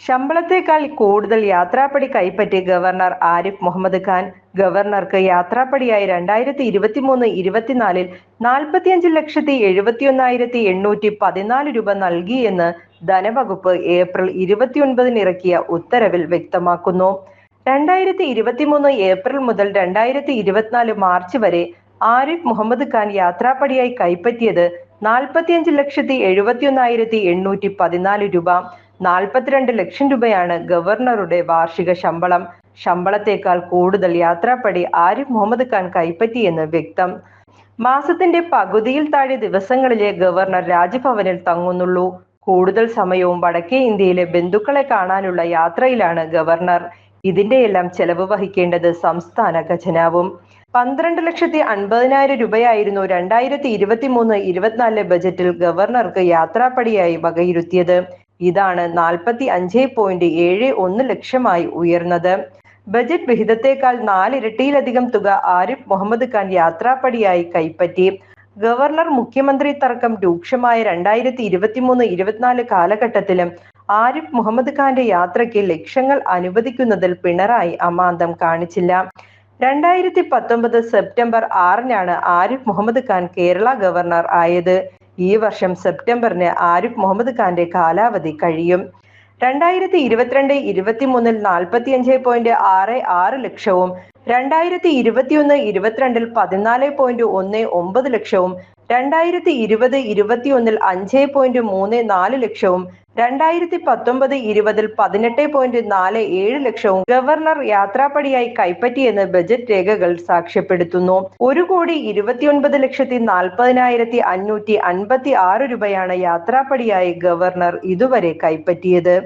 ശമ്പളത്തേക്കാൾ കൂടുതൽ യാത്രാപ്പടി കൈപ്പറ്റി ഗവർണർ ആരിഫ് മുഹമ്മദ് ഖാൻ ഗവർണർക്ക് യാത്രാപ്പടിയായി രണ്ടായിരത്തി ഇരുപത്തി മൂന്ന് ഇരുപത്തിനാലിൽ നാൽപ്പത്തിയഞ്ച് ലക്ഷത്തി എഴുപത്തിയൊന്നായിരത്തി എണ്ണൂറ്റി പതിനാല് രൂപ നൽകിയെന്ന് ധനവകുപ്പ് ഏപ്രിൽ ഇരുപത്തിയൊൻപതിന് ഇറക്കിയ ഉത്തരവിൽ വ്യക്തമാക്കുന്നു. രണ്ടായിരത്തി ഇരുപത്തിമൂന്ന് ഏപ്രിൽ മുതൽ രണ്ടായിരത്തി ഇരുപത്തിനാല് മാർച്ച് വരെ ആരിഫ് മുഹമ്മദ് ഖാൻ യാത്രാപ്പടിയായി കൈപ്പറ്റിയത് നാൽപ്പത്തിയഞ്ച് ലക്ഷത്തി എഴുപത്തിയൊന്നായിരത്തി എണ്ണൂറ്റി പതിനാല് രൂപ. നാൽപ്പത്തിരണ്ട് ലക്ഷം രൂപയാണ് ഗവർണറുടെ വാർഷിക ശമ്പളം. ശമ്പളത്തേക്കാൾ കൂടുതൽ യാത്രാപ്പടി ആരിഫ് മുഹമ്മദ് ഖാൻ കൈപ്പറ്റിയെന്ന് വ്യക്തം. മാസത്തിന്റെ പകുതിയിൽ താഴെ ദിവസങ്ങളിലെ ഗവർണർ രാജ്ഭവനിൽ തങ്ങുന്നുള്ളൂ. കൂടുതൽ സമയവും വടക്കേ ഇന്ത്യയിലെ ബന്ധുക്കളെ കാണാനുള്ള യാത്രയിലാണ് ഗവർണർ. ഇതിന്റെയെല്ലാം ചെലവ് വഹിക്കേണ്ടത് സംസ്ഥാന ഖജനാവും. പന്ത്രണ്ട് ലക്ഷത്തി അൻപതിനായിരം രൂപയായിരുന്നു രണ്ടായിരത്തി ഇരുപത്തി മൂന്ന് ഇരുപത്തിനാലിലെ ബജറ്റിൽ ഗവർണർക്ക് യാത്രാപ്പടിയായി വകയിരുത്തിയത്. ഇതാണ് നാൽപ്പത്തി അഞ്ച് പോയിന്റ് ഏഴ് ഒന്ന് ലക്ഷമായി ഉയർന്നത്. ബജറ്റ് വിഹിതത്തെക്കാൾ നാലിരട്ടിയിലധികം തുക ആരിഫ് മുഹമ്മദ് ഖാൻ യാത്രാപ്പടിയായി കൈപ്പറ്റി. ഗവർണർ മുഖ്യമന്ത്രി തർക്കം രൂക്ഷമായ രണ്ടായിരത്തി ഇരുപത്തിമൂന്ന് ഇരുപത്തിനാല് കാലഘട്ടത്തിലും ആരിഫ് മുഹമ്മദ് ഖാന്റെ യാത്രയ്ക്ക് ലക്ഷങ്ങൾ അനുവദിക്കുന്നതിൽ പിണറായി അമാന്തം കാണിച്ചില്ല. രണ്ടായിരത്തി പത്തൊമ്പത് സെപ്റ്റംബർ ആറിനാണ് ആരിഫ് മുഹമ്മദ് ഖാൻ കേരള ഗവർണർ ആയത്. ഈ വർഷം സെപ്റ്റംബറിന് ആരിഫ് മുഹമ്മദ് ഖാന്റെ കാലാവധി കഴിയും. രണ്ടായിരത്തി ഇരുപത്തിരണ്ട് ഇരുപത്തിമൂന്നിൽ നാൽപ്പത്തിയഞ്ച് പോയിന്റ് ആറ് ആറ് ലക്ഷവും രണ്ടായിരത്തി ഇരുപത്തിയൊന്ന് ഇരുപത്തിരണ്ടിൽ പതിനാല് പോയിന്റ് ഒന്ന് ഒമ്പത് ലക്ഷവും രണ്ടായിരത്തി ഇരുപത് ഇരുപത്തിയൊന്നിൽ അഞ്ച് പോയിന്റ് മൂന്ന് നാല് ലക്ഷവും രണ്ടായിരത്തി പത്തൊമ്പത് ഇരുപതിൽ പതിനെട്ട് പോയിന്റ് നാല് ഏഴ് ലക്ഷവും ഗവർണർ യാത്രാപ്പടിയായി കൈപ്പറ്റിയെന്ന് ബജറ്റ് രേഖകൾ സാക്ഷ്യപ്പെടുത്തുന്നു. ഒരു കോടി ഇരുപത്തിയൊൻപത് ലക്ഷത്തി നാൽപ്പതിനായിരത്തി അഞ്ഞൂറ്റി അൻപത്തി ആറ് രൂപയാണ് യാത്രാപ്പടിയായി ഗവർണർ ഇതുവരെ കൈപ്പറ്റിയത്.